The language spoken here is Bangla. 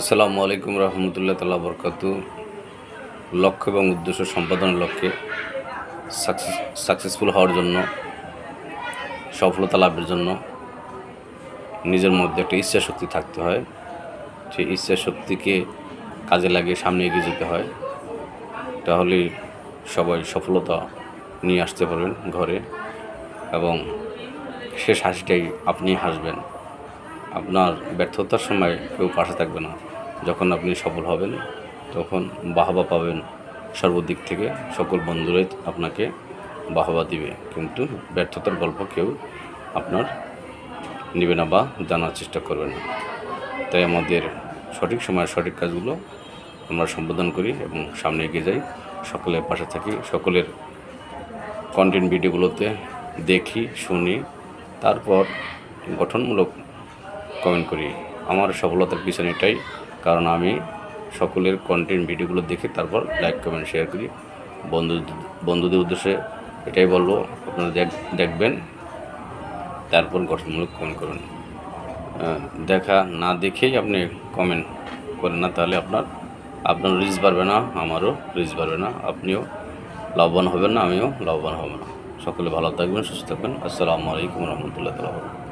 আসসালামু আলাইকুম রহমতুল্লাহ তাল্লা বরকাত। লক্ষ্য এবং উদ্দেশ্য সম্পাদনের লক্ষ্যে সাকসেস সাকসেসফুল হওয়ার জন্য, সফলতা লাভের জন্য নিজের মধ্যে একটা ইচ্ছা শক্তি থাকতে হয়। সেই ইচ্ছা শক্তিকে কাজে লাগিয়ে সামনে এগিয়ে যেতে হয়। তাহলে সবাই সফলতা নিয়ে আসতে পারবেন ঘরে এবং শেষ হাসিটাই আপনি হাসবেন। আপনার ব্যর্থতার সময় কেউ পাশে থাকবে না। যখন আপনি সফল হবেন, তখন বাহবা পাবেন সর্বদিক থেকে সকল বন্ধুরাই আপনাকে বাহবা দিবে। কিন্তু ব্যর্থতার গল্প কেউ আপনার নেবে না বা জানার চেষ্টা করবে না। তাই আমাদের সঠিক সময়ে সঠিক কাজগুলো আমরা সম্পাদন করি এবং সামনে এগিয়ে যাই। সকলের পাশে থাকি, সকলের কন্টেন্ট ভিডিওগুলোতে দেখি, শুনি, তারপর গঠনমূলক কমেন্ট করি। আমার সফলতার পিছনে এটাই, কারণ আমি সকলের কন্টেন্ট ভিডিওগুলো দেখে তারপর লাইক কমেন্ট শেয়ার করি। বন্ধু, বন্ধুদের উদ্দেশ্যে এটাই বলব, আপনারা দেখ, দেখবেন, তারপর গঠনমূলক কমেন্ট করুন। দেখা না দেখেই আপনি কমেন্ট করেন না, তাহলে আপনার আপনার রিচ বাড়বে না, আমারও রিচ বাড়বে না, আপনিও লাভবান হবেন না, আমিও লাভবান হব না। সকলে ভালো থাকবেন, সুস্থ থাকবেন। আসসালামু আলাইকুম রহমতুল্লাহ তালা